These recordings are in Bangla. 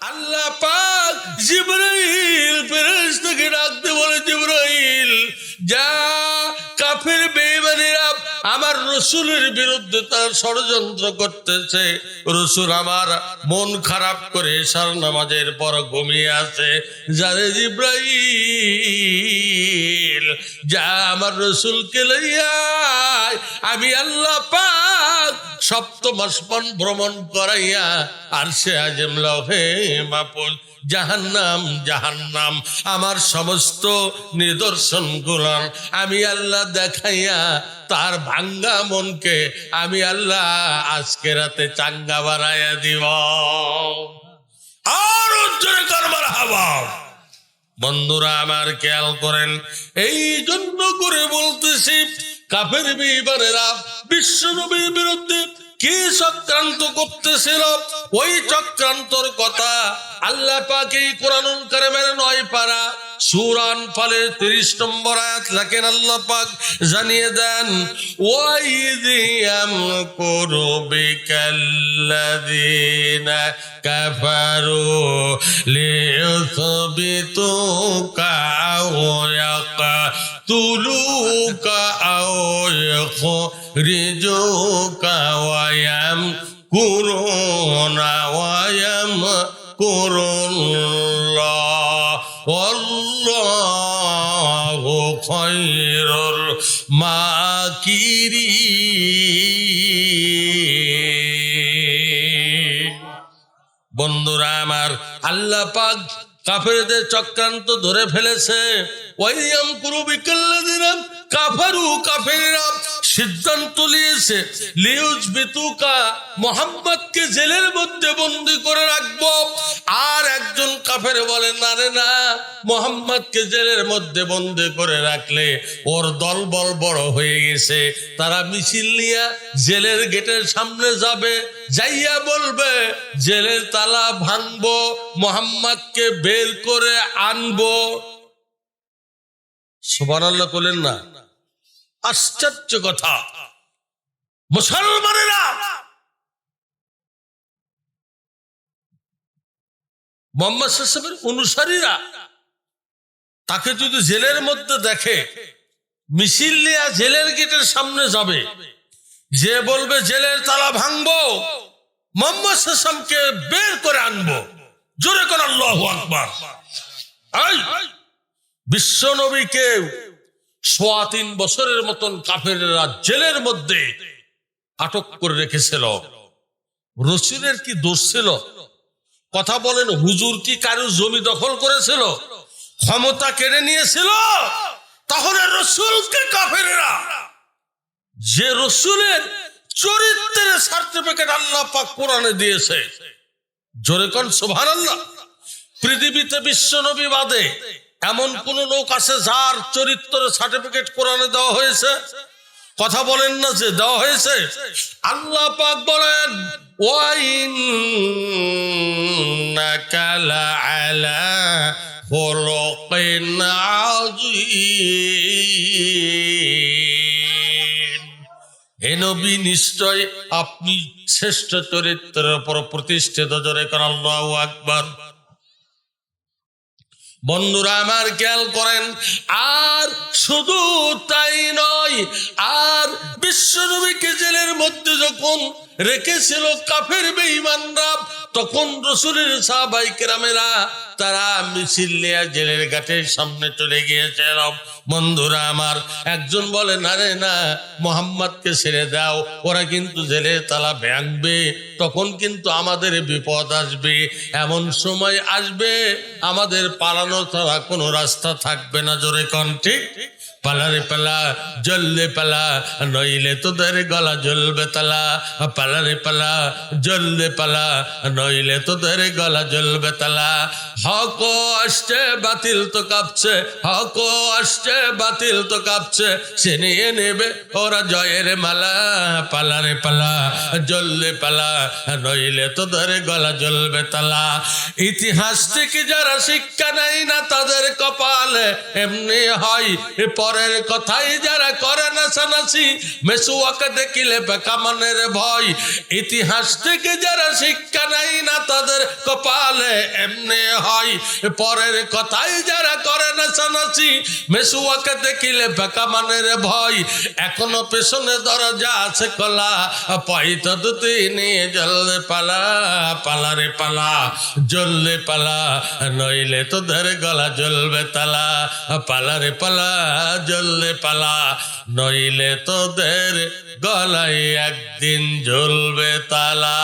আল্লাহ পাক জিব্রাইল রসুলের বিরুদ্ধে তার ষড়যন্ত্র করতেছে রসুল আমার মন খারাপ করে সার নামাজের পর ঘুমিয়ে আছে যারে জিব্রাইল, যা আমার রসুলকে লইয়া। আমি আল্লাহ পাক সপ্তম আসমান ভ্রমণ করাইয়া আর সে আজম লহে মাপুল জাহান্নাম জাহান্নাম। আমার সমস্ত নিদর্শন গুলান আমি আল্লাহ দেখাইয়া তার ভাঙ্গা মনকে আমি আল্লাহ আজকে রাতে চাঙ্গা বাড়াইয়া দিব। আর বন্ধুরা, আমার খেয়াল করেন, এই জন্য করে বলতেছি, কাফের বিবারেরা, বিশ্ব নবীর বিরুদ্ধে কি চক্রান্ত করতেছিল? ওই চক্রান্তর কথা আল্লাহ পাকে কোরআন কারে মেরে নয় পারা সুরান ফালে তিরিশ নম্বর আয়াত লেখেন আল্লাহ পাক, জানিয়ে দেন ওয়াইদিয়াম করবিকাল্লাযীনা কাফারু লিয়ুথবিতুকা আও ইয়াকতুলুকা আও ইখরিজুকা ওয়া ইয়ামকুরুনা ওয়া ইয়ামকুরুল্লাহ। ওয়াল্লাহু খায়রুল মাকিরি বন্ধুরা আমার আল্লাহ পাক কাফেরদের চক্রান্ত ধরে ফেলেছে। ওয়াইয়াম কুরু বিকাল্লাদিরাম কাফারু কাফেররা সিদ্ধান্ত নিয়েছে লিউজ বিতুকা মোহাম্মদকে জেলের মধ্যে বন্দি করে রাখব। আর একজন কাফের বলে, না রে, না, মোহাম্মদকে জেলের মধ্যে বন্দি করে রাখলে ওর দল বল বড় হয়ে গেছে। তারা মিছিল নিয়ে জেলের গেটের সামনে যাবে, যাইয়া বলবে, জেলের তালা ভাঙবো, মোহাম্মদকে বের করে আনব। সুবহানাল্লাহ করলেন না। আশ্চর্য কথা। মুসলমানেরা মোহাম্মদ সাহেবের অনুসারীরা তাকে যদি জেলের মধ্যে দেখে, মিছিল নিয়ে জেলের গেটের সামনে যাবে, যে বলবে জেলের তালা ভাঙবো, মোহাম্মদ সাসমকে বের করে আনব। জোরে করে আল্লাহ আকবার। বিশ্ব নবীকে সোয়া তিন বছরের মতন কাফেরেরা জেলের মধ্যে আটক করে রেখেছিল। রসুলের কি দোষ ছিল? কথা বলেন, হুজুর কি কারও জমি দখল করেছিল? ক্ষমতা কেড়ে নিয়েছিল? তাহলে রসুলকে কাফেরেরা? যে রসুলের চরিত্রের সার্টিফিকেট আল্লাহ পাক কোরআনে দিয়েছে। জোরে কোন সুভান আল্লাহ পৃথিবীতে বিশ্ব নবী বাদে এমন কোন লোক আছে যার চরিত্র সার্টিফিকেট কোরআনে দেওয়া হয়েছে? কথা বলেন না যে দেওয়া হয়েছে? আল্লাহ পাক বলেন ওয়াইন নাকালা আলা খলকিন আযীম. হে নবী, নিশ্চয় আপনি শ্রেষ্ঠ চরিত্রের উপর প্রতিষ্ঠিত, জোরে করেন আল্লাহু আকবার। বন্ধুরা আমার খেয়াল করেন আর শুধু তাই নয় আর বিশ্বনবীকে জেলের মধ্যে যখন রেখেছিল কাফের বেঈমানরা। তখন রসুলের সাহাবাই কেরামেরা তারা মিছিল নিয়ে জেলের ঘাটের সামনে চলে গিয়েছিল বন্ধুরা আমার, একজন বলে, না রে, না, মোহাম্মদকে ছেড়ে দাও, ওরা কিন্তু জেলের তালা ভাঙবে, তখন কিন্তু আমাদের বিপদ আসবে, এমন সময় আসবে, আমাদের পালানো ছাড়া কোনো রাস্তা থাকবে না। জোরে কন, ঠিক? পালারে পালা জ্বললে পালা, নইলে তোদের গলা জ্বলবে তালা। পালারে পালা জ্বললে পালা, নইলে তোদের গলা জ্বলবে তালা। হক আসছে, বাতিল তো কাঁপছে, হক আসছে, বাতিল তো কাঁপছে, সে নিয়ে নেবে ওরা জয়ের মালা। পালারে পালা জ্বললে পালা, নইলে তোদের গলা জ্বলবে তালা। ইতিহাস থেকে যারা শিক্ষা নেই না তাদের কপালে, এমনি হয় পরের কথাই যারা করে নাচানাচি মেসুয়াকে দেখিলে বেকামানের ভয়। ইতিহাস থেকে যারা শিক্ষা নেয় না, তাদের কপালে এমনি হয়। পরের কথাই যারা করে নাচানাচি মেসুয়াকে দেখিলে বেকামানের ভয়। এখনও পেছনে দরজা আছে খোলা পয়ত দুটি নিয়ে জললে পালা পালারে পালা, জ্বললে পালা, নইলে তোদের গলা জ্বলবে তালা পালারে পালা জ্বললে পালা, নইলে তোদের গলায় একদিন জ্বলবে তালা।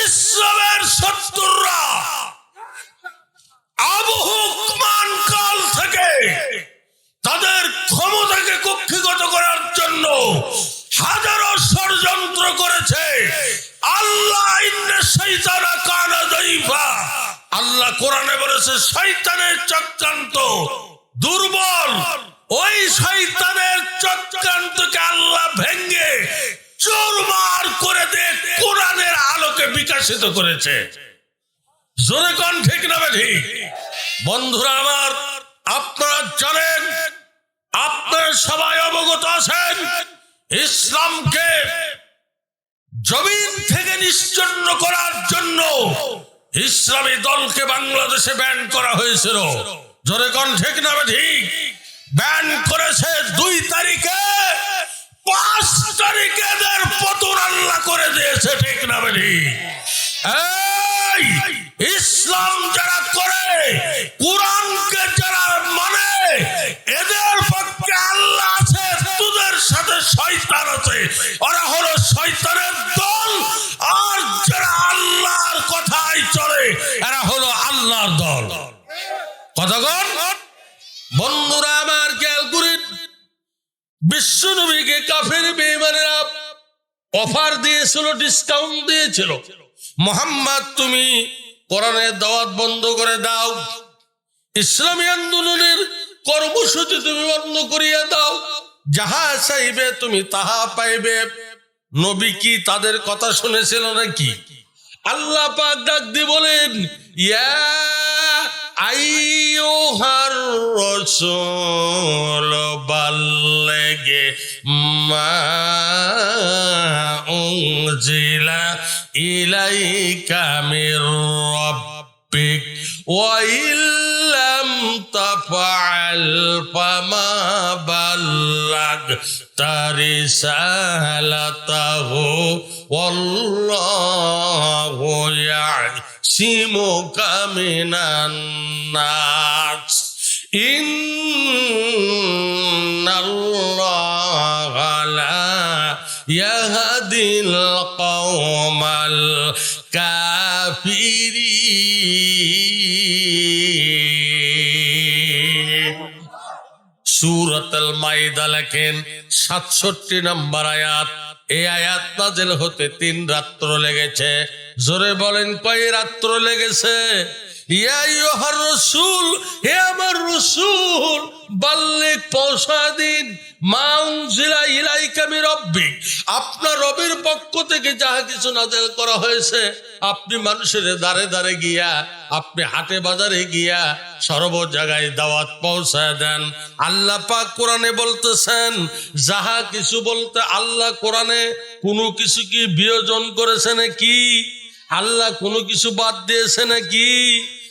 ইসলামের শত্রুরা আবহমান কাল থেকে তাদের ক্ষমতাকে কক্ষিগত করার জন্য হাজারো ষড়যন্ত্র করেছে। আল্লাহ কানা দইফা আল্লাহ কোরআনে বলেছে শয়তানের চক্রান্ত দুর্বল। ওই শয়তানের চক্রান্তকে আল্লাহ ভেঙ্গে চোরমার করে দিয়ে কোরআনের আলোকে বিকাশিত করেছে। জোরে কন, ঠিক না বে ঠিক? বন্ধুরা আমার, আপনারা জানেন, আপনারা সবাই অবগত আছেন, ইসলামকে জমিন থেকে নিশ্চন্ন করার জন্য ইসলামী দলকে বাংলাদেশে ব্যান করা হয়েছিল। জোরে কন, ঠিক না ঠিক? ব্যান করেছে দুই তারিখে, পাঁচ তারিখে এদের পতন আল্লাহ করে দিয়েছে, ঠিক না এই, ইসলাম যারা করে, কোরআনকে যারা মানে এদের পক্ষে আল্লাহ আছে, তোদের সাথে শয়তান আছে। ওরা হলো শয়তানের দল, আর যারা আল্লাহর কথাই চলে, এরা হলো আল্লাহর দল। বন্ধুরা আমার খেয়াল করেন বিশ্ব নবীকে কাফের বেমানেরা অফার দিয়েছিল ডিসকাউন্ট দিয়েছিল। মোহাম্মদ, তুমি কোরআনের দাওয়াত বন্ধ করে দাও। ইসলামী আন্দোলনের কর্মসূচি তুমি বন্ধ করিয়া দাও। যাহা চাইবে তুমি তাহা পাইবে। নবী কি তাদের কথা শুনেছিল নাকি? আল্লাহ পাক ডাক দিয়ে বলেন, ইয়া আইয়ুহার রাসূল, বাল্লিগে মা উনজিলা ইলাইকা মির রাব্বিক, ওয়া ইল্লাম تفعل فما بلغت رسالته. والله يعصمك من الناس. إن الله لا يهدي القوم الكافرين. সুরতল মাইদা লেখেন, সাতষট্টি নম্বর আয়াত। এই আয়াত নাজেল হতে তিন রাত্র লেগেছে। জোরে বলেন, কয় রাত্র লেগেছে? রসুল, হে আমার রসুল আপনার রবের পক্ষ থেকে যাহা কিছু নাজেল করা হয়েছে, আপনি মানুষের দাঁড়ে দাঁড়ে গিয়া, আপনি হাটে বাজারে গিয়া সর্ব জায়গায় দাওয়াত পৌঁছায় দেন। আল্লাহ পাক কোরআনে বলতেছেন, যাহা কিছু বলতে আল্লাহ কোরআনে, কোনো কিছু কি বিয়োজন করেছে নাকি? আল্লাহ কোনো কিছু বাদ দিয়েছে নাকি?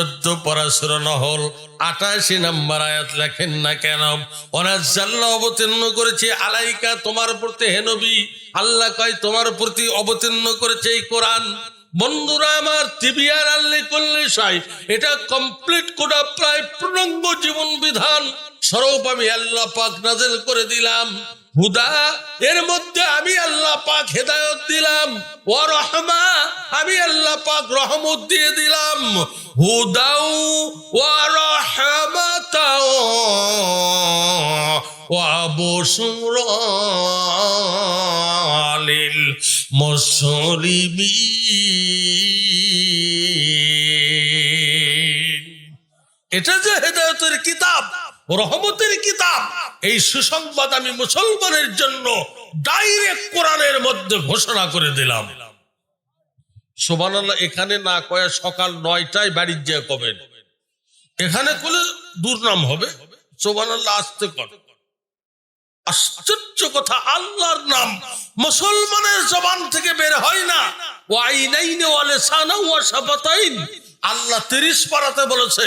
চোদ্দ পরাশুর নহল, আটাশি নাম্বার আয়াত লেখেন না কেন? অনাজাল্লা অবতীর্ণ করেছে, আলাইকা তোমার প্রতি হেনবি আল্লাহ কয়, তোমার প্রতি অবতীর্ণ করেছে এই কোরআন। বন্ধুরা আমার, তিবিয়ার আল্লি করলে সাই, এটা কমপ্লিট করা প্রায় পূর্ণাঙ্গ জীবন বিধান। স্বরূপ আমি আল্লাহ পাক নাজেল করে দিলাম। হুদা, এর মধ্যে আমি আল্লাহ পাক হেদায়ত দিলাম। ও রহমা, আমি আল্লাহ পাক রহমত দিয়ে দিলাম। হুদাউ বুশরা লিল এটা যে হেদায়তের কিতাব রহমতের কিতাব। এই সুসংবাদ আমি মুসলমানের জন্য ডাইরেক্ট কোরআনের মধ্যে ঘোষণা করে দিলাম। সোমান এখানে না কয়ে সকাল নয়টায় বাড়ির যে কবেন। এখানে করলে দুর্নাম হবে। সোমান আসতে কর। আশ্চর্য কথা, আল্লাহর নাম মুসলমানের জবান থেকে বের হয় না। আল্লাহ তিরিশ পারাতে বলেছে,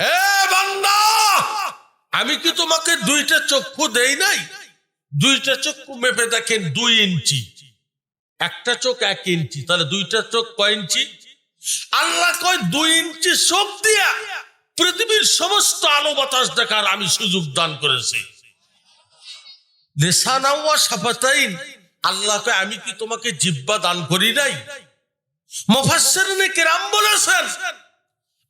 হে বান্দা আমি কি তোমাকে দুইটা চক্ষু দেই নাই? দুইটা চক্ষু মেপে দেখেন দুই ইঞ্চি। একটা চোখ এক ইঞ্চি, তাহলে দুইটা চোখ কয় ইঞ্চি? আল্লাহ কয় দুই ইঞ্চি চোখ দিয়া পৃথিবীর সমস্ত আলো বাতাস দেখার আমি সুযোগ দান করেছি। লেসানাওয়া সাফাতাইন। আল্লাহকে আমি কি তোমাকে জিব্বা দান করি নাই? মুফাসসিরিনে কেরাম বলেছেন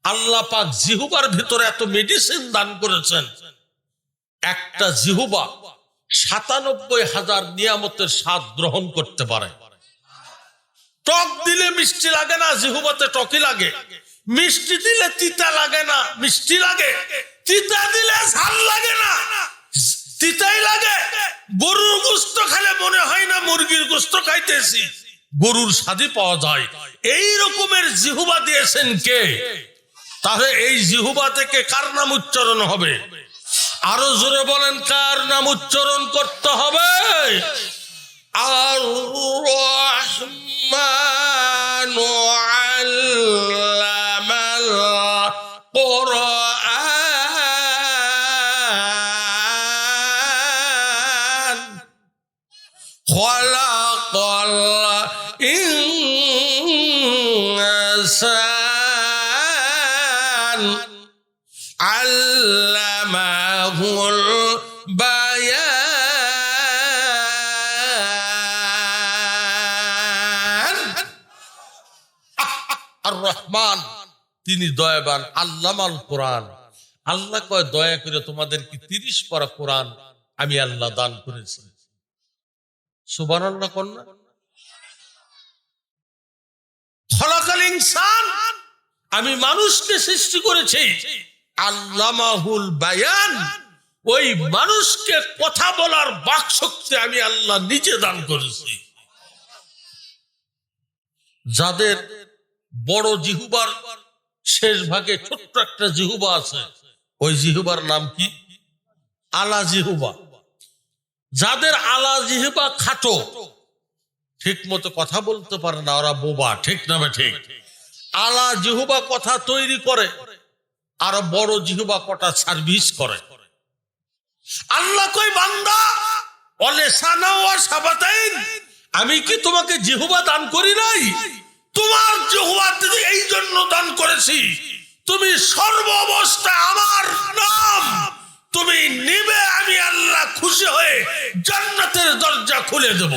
আল্লাহ পাক জিহুবার ভিতরে এত মেডিসিন দান করেছেন। একটা জিহুবা সাতানব্বই হাজার নিয়ামতের স্বাদ গ্রহণ করতে পারে। টক দিলে মিষ্টি লাগে না, জিহুবাতে টকি লাগে। মিষ্টি দিলে তিতা লাগে না, মিষ্টি লাগে। তিতা দিলে ঝাল লাগে না, তিতাই লাগে। গরুর গোস্ত খেলে মনে হয় না মুরগির গোস্ত খাইতেছি। গরুর স্বাদই পাওয়া যায়। এই রকমের জিহুবা দিয়েছেন কে? তাহলে এই জিহুবা থেকে কার নাম উচ্চারণ হবে? আরও জোরে বলেন, কার নাম উচ্চারণ করতে হবে? আর রহমান, তিনি দয়াবান আল্লামাল কোরআন। আল্লাহ কয়, দয়া করে তোমাদের কি তিরিশ পারা কোরআন আমি আল্লাহ দান করেছি। আমি মানুষকে সৃষ্টি করেছি। আল্লামাহুল বায়ান, ওই মানুষকে কথা বলার বাক শক্তি আমি আল্লাহ নিজে দান করেছি। যাদের বড় জিহুবার শেষ ভাগে ছোট্ট একটা জিহুবা আছে। ওই জিহুবার নাম কি? আলা জিহুবা। যাদের আলা জিহুবা খাটো, ঠিক মতো কথা বলতে পারে না, ওরা বোবা, ঠিক না ঠিক? আলা জিহুবা কথা তৈরি করে, আর বড় জিহুবা কটা সার্ভিস করে। আল্লাহ কই বান্দা অলে সানা ও সাবাতাইন, আমি কি তোমাকে জিহুবা দান করি নাই? তোমার থেকে এই জন্য দান করেছি। তুমি সর্ব অবস্থায় আমার নাম। তুমি নিবে, আমি আল্লাহ খুশি হয়ে জান্নাতের দরজা খুলে দেব।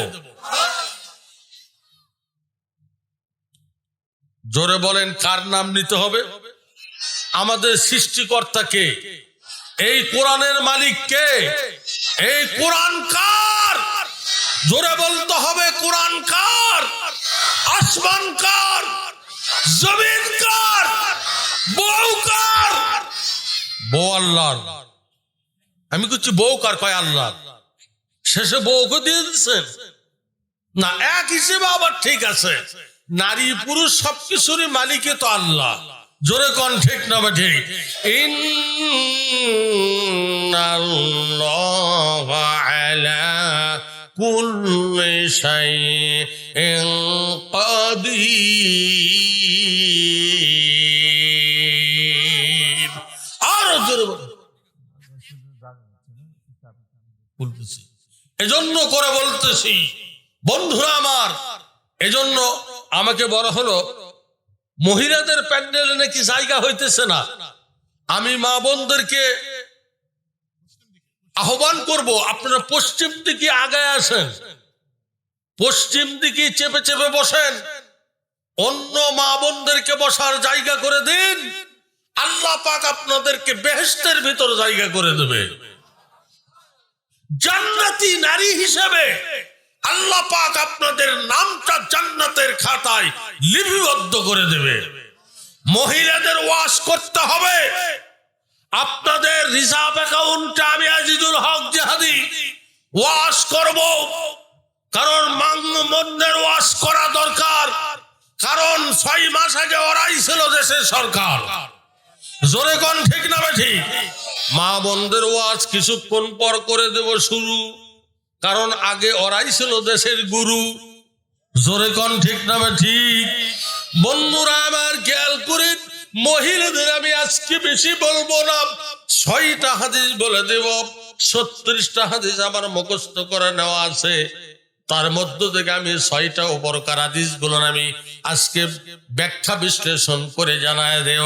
জোরে বলেন, কার নাম নিতে হবে? আমাদের সৃষ্টিকর্তাকে এই কোরআনের মালিক কে? এই কোরআন কার? জোরে বলতে হবে, কোরআন কার? আসমান কার, জমিন কার, বউ কার, বউ আল্লাহর। আমি করছি বউ কার? কয় আল্লাহ শেষে বউকে দিয়ে দিচ্ছেন না, এক হিসেবে আবার ঠিক আছে। নারী পুরুষ সবকিছুরই মালিকে তো আল্লাহ। জোরে কন, ঠিক না বা ঠিক? ইন্নাল্লাহ আলা কুল্লি শাইইন কাদির আরও এজন্য করে বলতেছি, বন্ধুরা আমার, এজন্য আমাকে বড় হলো, মহিলাদের প্যান্ডেলে নাকি জায়গা হইতেছে না। আমি মা বোনদেরকে আহ্বান করব, আপনারা পশ্চিম দিকে আগায় আসেন। পশ্চিম দিকে চেপে চেপে বসেন। অন্য মা বোনদেরকে বসার জায়গা করে দিন। আল্লাহ পাক আপনাদেরকে বেহেস্তের ভিতর জায়গা করে দেবে। জান্নাতি নারী হিসেবে আল্লাহ পাক আপনাদের নামটা জান্নাতের খাতায় লিপিবদ্ধ করে দেবে। মহিলাদের ওয়াশ করতে হবে। আপনাদের রিজার্ভ অ্যাকাউন্টে আমি আজিজুল হক জাহাদি ওয়াশ করব। কারণ মন্দের ওয়াশ করা দরকার। কারণ ছয় মাস আগে ওরাই ছিল দেশের সরকার। জোরে কোন ঠিক না ঠিক মা বন্ধের ওয়াজ কিছুক্ষণ পর করে দেব শুরু। কারণ আগে ওরাই ছিল দেশের গুরু। জোরে কোন ঠিক না ঠিক বন্ধুরা, আমার খেয়াল করে মহিলাদের আমি আজকে বেশি বলব না। ছয়টা হাদিস বলে দেব, ছত্রিশটা হাদিস আমার মুখস্থ করে নেওয়া আছে। তার মধ্য থেকে আমি ছয়টা উপরকার হাদিসগুলো আমি আজকে ব্যাখ্যা বিশ্লেষণ করে জানায় দেব।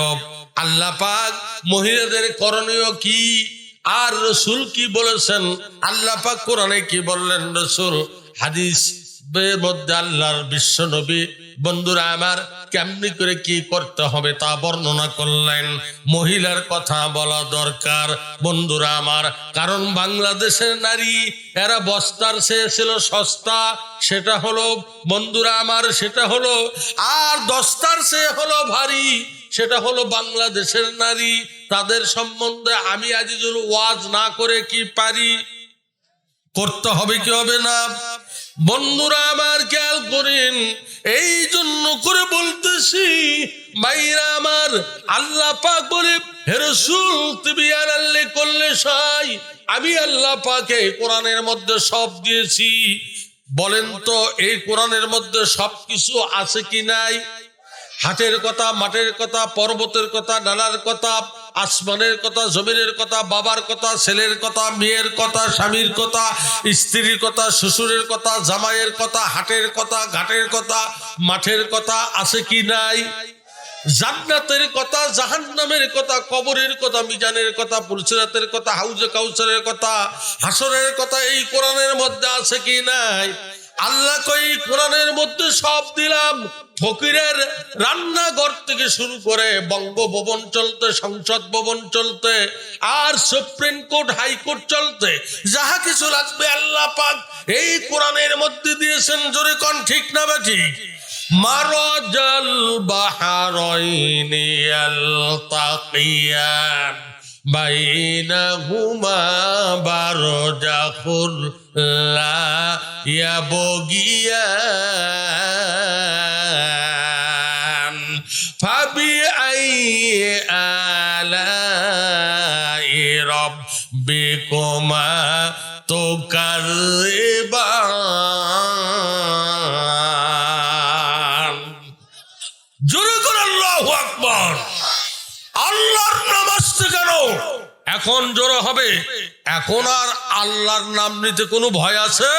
আল্লাহ পাক মহিলাদের করণীয় কি? আর রসুল কি বলেছেন? আল্লাহ পাক কোরআনে কি বললেন রসুল? হাদিস আল্লাহর বিশ্ব নবী। বন্ধুরা আমার, কেমনি করে কি করতে হবে তা বর্ণনা করলেন। মহিলার কথা বলা দরকার। বন্ধুরা আমার, কারণ বাংলাদেশের নারী, এরা বস্তার ছিল সস্তা। সেটা হলো, বন্ধুরা আমার, সেটা হলো, আর দস্তার চেয়ে হলো ভারী। সেটা হলো বাংলাদেশের নারী। তাদের সম্বন্ধে আমি আজিজুল ওয়াজ না করে কি পারি? করতে হবে কি হবে না? বন্ধুরা আমার খেয়াল করেন, এই জন্য করে বলতেছি মাইরা আমার, আল্লাহ পাক বলে হেরসুল তুমি আর আল্লে করলে সাই। আমি আল্লাহ পাকে কোরআনের মধ্যে সব দিয়েছি। বলেন তো, এই কোরআনের মধ্যে সব কিছু আছে কি নাই? হাটের কথা, মাঠের কথা, পর্বতের কথা নানার কথা, আসমানের কথা, জমিনের কথা, বাবার কথা, ছেলের কথা, মেয়ের কথা, স্বামীর কথা, স্ত্রীর কথা, শ্বশুরের কথা, জামাইয়ের কথা, হাটের কথা, ঘাটের কথা, মাঠের কথা আছে কি নাই? জান্নাতের কথা, জাহান্নামের কথা, কবরের কথা, মিজানের কথা, পুলসিরাতের কথা, হাউজে কাউসারের কথা, হাসরের কথা এই কোরআনের মধ্যে আছে কি নাই? আল্লাহ কই কোরআনের মধ্যে সব দিলাম। ফকিরের রান্নাঘর থেকে শুরু করে বঙ্গভবন চলতে, সংসদ ভবন চলতে, আর সুপ্রিম কোর্ট হাইকোর্ট চলতে, যাহা কিছু লাগবে আল্লাহ পাক এই কোরআনের মধ্যে দিয়েছেন। জোরে কোন, ঠিক না বা ঠিক? মারজাল বাহারাইনি আলতাকিয়ান, বাইনাহুমা রব্বিকুমা তুকাররিবান জোরে করে আল্লাহু আকবার। আল্লাহর নাম আসছে কেন? এখন জোরে হবে। এখন আর আল্লাহর নাম নিতে কোনো ভয় আছে?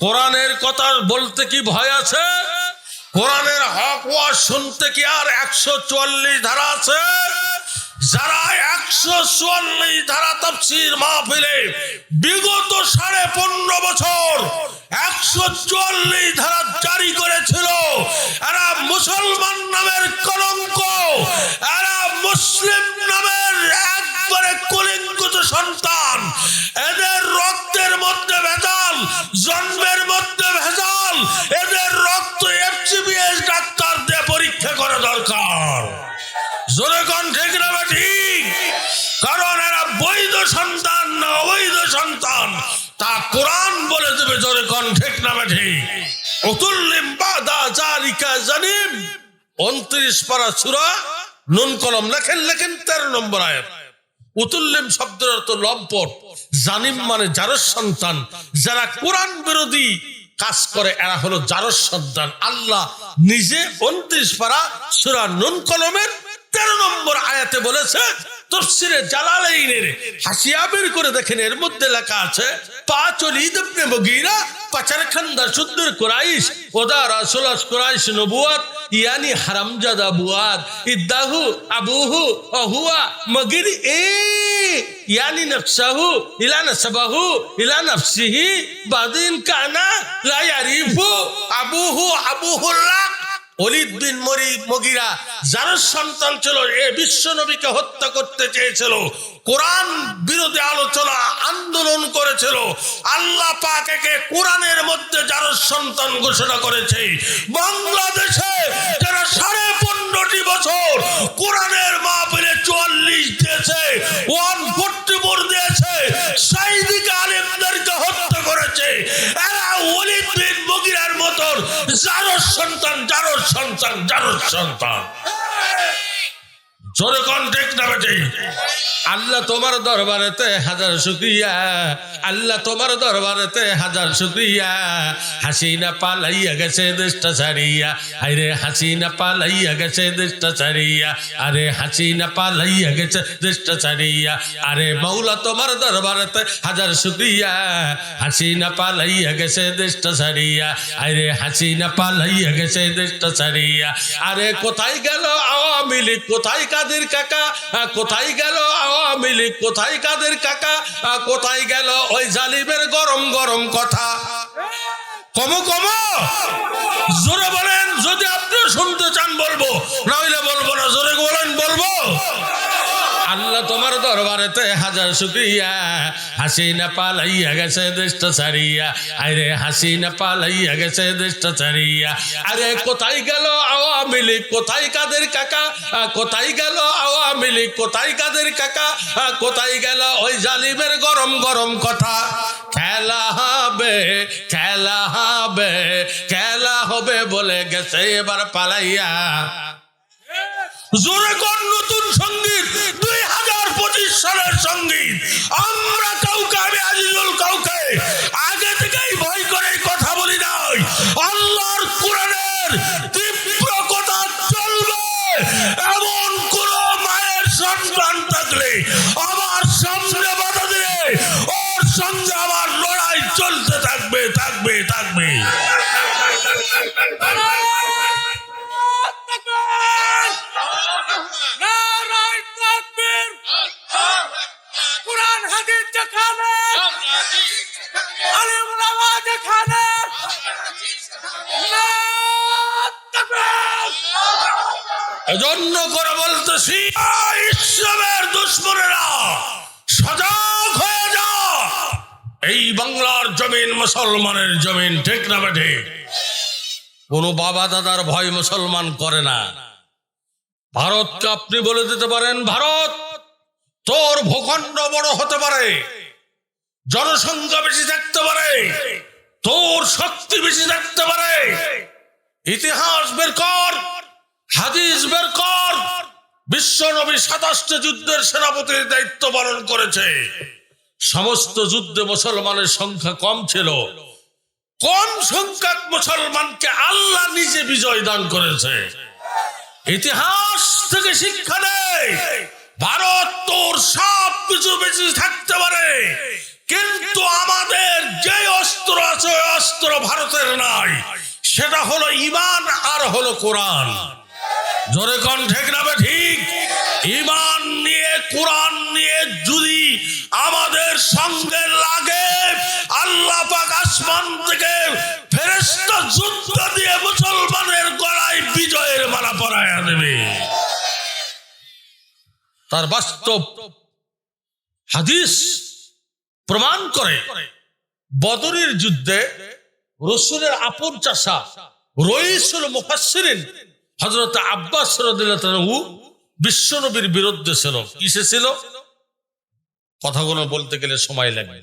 কোরআনের কথা বলতে কি ভয় আছে? কোরআনের হক ওয়াজ শুনতে কি আর একশো চুয়াল্লিশ ধারা আছে? যারা একশো চুয়াল্লিশ ধারা তফসির মাহফিলে বিগত সাড়ে পনেরো বছর একশো চুয়াল্লিশ ধারা জারি করেছিল, এরা মুসলমান নামের কলঙ্ক না ঠিক অর্থ লম্পট। জানিম মানে যারস সন্তান। যারা কোরআন বিরোধী কাজ করে, এরা হলো যারস সন্তান। আল্লাহ নিজে উনত্রিশ পারা সুরা, নুন কলমের তেরো নম্বর আয়াতে বলেছে, তফসিরে জালালাইনের হাসিয়া বের করে দেখেন, এর মধ্যে লেখা আছে, পাঁচ অলিদ ইবনে মুগীরা, পাচার খান্দা সুদ্দুর কুরাইশ ওদা রাসুলাস কুরাইশ নবুয়াত, ইয়ানি হারামজাদা বুয়াদ, ইদ্দাহু, আবুহু, অহুয়া, মগির, এ, ইয়ানি নফসাহু, ইলা নসবাহু, ইলা নফসিহি, বাদিন কানা, লা ইয়ারিফু, আবুহু, আবুহুল্লাহ কোরআনের মধ্যে যার সন্তান ঘোষণা করেছে। বাংলাদেশে যারা সাড়ে পনেরোটি বছর কোরআনের মাহফিলে চুয়াল্লিশ দিয়েছে, ওয়ান ফোর্টি ফোর দিয়েছে করেছে মতন সন্তান সন্তান যারোর সন্তান। জোরে কন্টেক্ট না আল্লাহ তোমার দরবারেতে হাজার শুক্রিয়া। আল্লাহ তোমার দরবারেতে হাজার শুক্রিয়া। হাসিনা পালাইয়া গেছে দেশটা ছাড়িয়া। আরে হাসিনা পালাইয়া গেছে দেশটা ছাড়িয়া। আরে হাসিনা পালাইয়া গেছে দেশটা ছাড়িয়া। আরে মৌলা তোমার দরবারেতে হাজার শুক্রিয়া। হাসিনা পালাইয়া গেছে দেশটা ছাড়িয়া। আরে হাসিনা পালাইয়া গেছে দেশটা ছাড়িয়া। আরে কোথায় গেল আওয়ামী লীগ? কোথায় কাদের কাকা? কোথায় গেল আওয়ামী লীগ? কোথায় কাদের কাকা? কোথায় গেল ওই জালিমের গরম গরম কথা? কমো কমো! জোরে বলেন, যদি আপনি শুনতে চান বলব নইলে বলব না, জোরে বলেন বলব। আল্লাহ তোমার দরবারেতে হাজার শুক্রিয়া। হাসিনা পালাইয়া গেছে দেশটা ছাড়িয়া। আরে হাসিনা পালাইয়া গেছে দেশটা ছাড়িয়া। আরে কোথায় গেল আওয়ামী লীগ? কোথায় কাদের কাকা? কোথায় গেল আওয়ামী লীগ? কোথায় কাদের কাকা? কোথায় গেল ওই জালিমের গরম গরম কথা? খেলা হবে খেলা হবে খেলা হবে বলে গেছে এবার পালাইয়া। জোরে কোন নতুন সংগীত সালের সংগীত। আমরা কাউকে জমিন মুসলমানের জমিন, ঠিক না বেঠে? কোনো বাবা দাদার ভয় মুসলমান করে না। ভারতকে আপনি বলে দিতে পারেন, ভারত তোর ভূখণ্ড বড় হতে পারে, জনসংখ্যা বেশি থাকতে পারে, তোর শক্তি বেশি থাকতে পারে। ইতিহাস বের কর, হাদিস বের কর, বিশ্ব নবী সাতাশটা যুদ্ধের সেনাপতির দায়িত্ব পালন করেছে। সমস্ত যুদ্ধে মুসলমানের সংখ্যা কম ছিল। কম সংখ্যক মুসলমানকে আল্লাহ নিজে বিজয় দান করেছে? ইতিহাস থেকে শিক্ষা নেই। ভারত তোর সব কিছু বেশি থাকতে পারে। কিন্তু আমাদের যে অস্ত্র আছে, ওই অস্ত্র ভারতের নাই। সেটা হলো ইমান আর হলো কোরআন। জোরে ঠিক না ঠিক? ইমান নিয়ে, কোরআন নিয়ে আমাদের সঙ্গে লাগে। আল্লাহ পাক আসমান থেকে ফেরেশতা যুদ্ধ দিয়ে মুসলমানের গলায় বিজয়ের মালা পরায়া দেবে। তার বাস্তব হাদিস প্রমাণ করে বদরের যুদ্ধে রসুলের আপন চাষা রইসুল মুফাসসিরিন হযরত আব্বাস রাদিয়াল্লাহু তাআলা বিশ্বনবীর বিরুদ্ধে ছিল। কিসে ছিল? কথাগুলো বলতে গেলে সময় লাগবে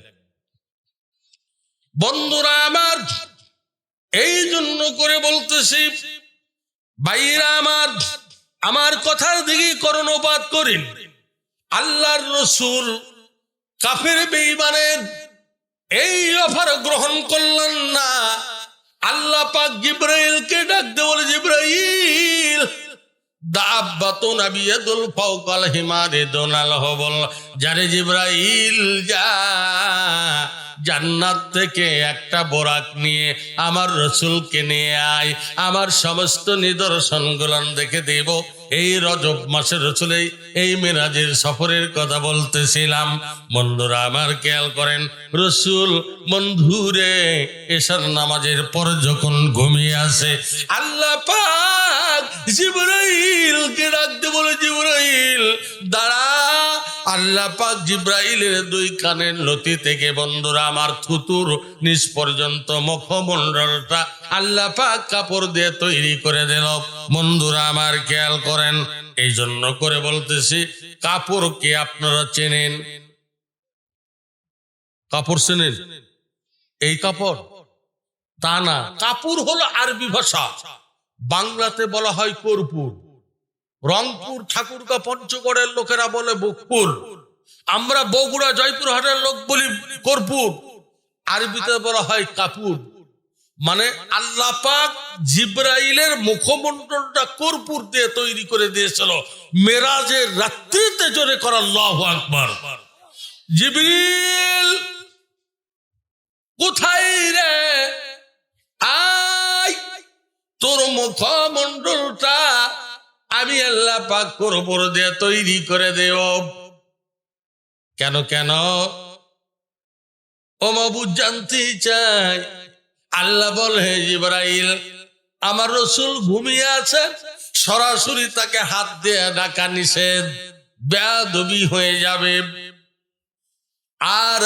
বন্ধুরা আমার, এই জন্য করে বলতেছি বাইরা আমার আমার কথার দিকে করণপাত করিন। আল্লাহর রসুল কাফের বেঈমানের এই অফার গ্রহণ করলেন না। আল্লাহ পাক জিব্রাইলকে ডাকতে বলে, জিব্রাইল দাব্বাতুন আবিয়াদুল ফাওকাল হিমারে দোনাল হবল, যারে জিব্রাইল যা জান্নাত থেকে একটা বোরাক নিয়ে আমার রসুলকে নিয়ে আয়, আমার সমস্ত নিদর্শন গুলান দেখে দেব। এই রজব মাসে রসুলে এই মেরাজের সফরের কথা বলতেছিলাম। বন্ধুরা আমার খেয়াল করেন, রসুল বন্ধুরে এসার নামাজের পর যখন ঘুমিয়ে আসে, আল্লাহ পাক জিব্রাইলকে ডাকতে বলে, জিবরাইল, দাঁড়া আল্লাহ পাক জিব্রাইলের দুই কানের লতি থেকে বন্ধুরা, আমার থুতুর নিচ পর্যন্ত মুখমণ্ডলটা আল্লাহ পাক কাপড় দিয়ে তৈরি করে দিল। বন্ধুরা, আমার খেয়াল করেন এই জন্য করে বলতেছি কাপড়কে আপনারা চেনেন? কাপড় চেনেন? এই কাপড়? তা না। কাপুর হলো আরবি ভাষা। বাংলাতে বলা হয় কর্পূর। রংপুর ঠাকুরগা পঞ্চগড়ের লোকেরা বলে বকপুর। আমরা বগুড়া, জয়পুরহাটের লোক বলি কর্পূর। আরবিতে বলা হয় কাপুর। মানে আল্লাহ পাক জিব্রাইলের মুখমণ্ডলটা কর্পূর দিয়ে তৈরি করে দিয়েছিল। মেরাজের রাত্রিতে জোরে করা আল্লাহ আকবার। জিবরিল, কোথায় রে? আয়, তোর মুখমণ্ডলটা আমি আল্লাহ পাক কর্পূর দিয়ে তৈরি করে দেব। কেন কেন? ও মাবুদ, জানতে চাই। আল্লাহ বলে জিব্রাইল, আমার রসুল ঘুমিয়ে আছে সরাসরি তাকে হাত দিয়ে ডাকা নিষেধ, বেয়াদবি হয়ে যাবে। আর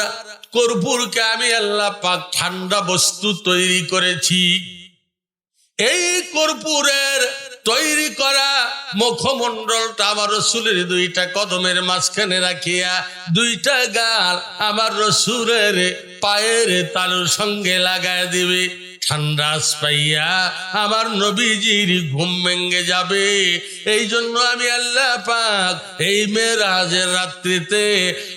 কর্পূরকে আমি আল্লাহ পাক ঠান্ডা বস্তু তৈরি করেছি। এই কর্পূরের তৈরি করা মুখমণ্ডলটা আমার রসুলের দুইটা কদমের মাঝখানে রাখিয়া দুইটা গাল আমার রসুলের পায়ের তালুর সঙ্গে লাগায় দিবে। ঠান্ডা পাইয়া আমার নবীজির ঘুম ভেঙে যাবে। এই জন্য আমি আল্লাহ পাক এই মেয়েরাজের রাত্রিতে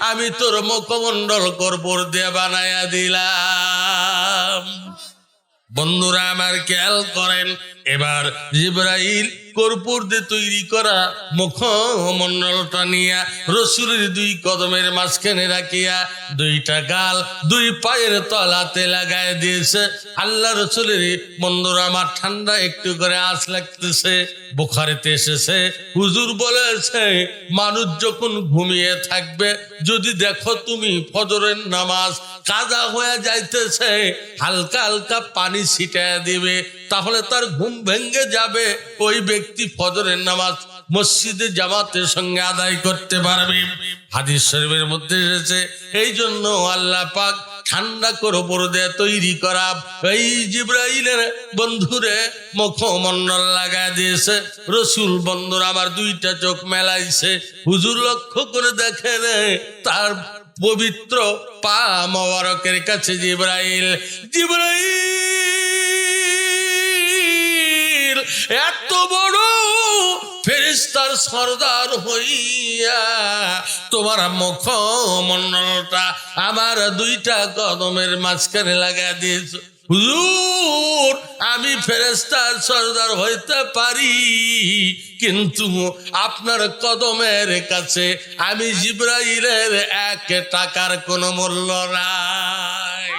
আমি তোর মুখমণ্ডল কর্পূর দিয়ে বানায়া দিলাম। বন্ধুরা আমার খেয়াল করেন এবার জিব্রাইল কর্পূর দিয়ে তৈরি করা মুখমণ্ডলটা নিয়া রসুলের দুই কদমের মাঝখানে রাখিয়া দুইটা গাল দুই পায়ের তলাতে লাগায় দিয়েছে। আল্লাহ রসুলের বন্ধুরা, আমার ঠান্ডা একটু করে আঁচ লাগতেছে। বুখারিতে এসেছে, হুজুর বলেছে, মানুষ যখন ঘুমিয়ে থাকবে, যদি দেখো তুমি ফজরের নামাজ কাজা হয়ে যাইতেছে, হালকা হালকা পানি ছিটায় দিবে, তাহলে তার ঘুম ভেঙে যাবে, ওই ব্যক্তি ফজরের নামাজ মসজিদে জামাতের সঙ্গে আদায় করতে পারবে। হাদিস শরীফের মধ্যে এসেছে, এই জন্য আল্লাহ পাক ঠান্ডা করে পরে দেয় তৈরি করা এই জিব্রাইলের বন্ধুরে মুখমন্ডল লাগায় দিয়েছে। রসুল বন্ধুর আমার দুইটা চোখ মেলাইছে, হুজুর লক্ষ্য করে দেখে তার পবিত্র পা মোবারকের কাছে জিব্রাইল জিব্রাইল! এত বড় ফেরিস্তার সর্দার হইয়া তোমার মুখ মন্ডলটা আমার দুইটা কদমের মাঝখানে লাগা দিয়েছ। হুজুর, আমি ফেরেস্তার সর্দার হইতে পারি, কিন্তু আপনার কদমের কাছে আমি জিব্রাইলের এক টাকার কোনো মূল্য নাই।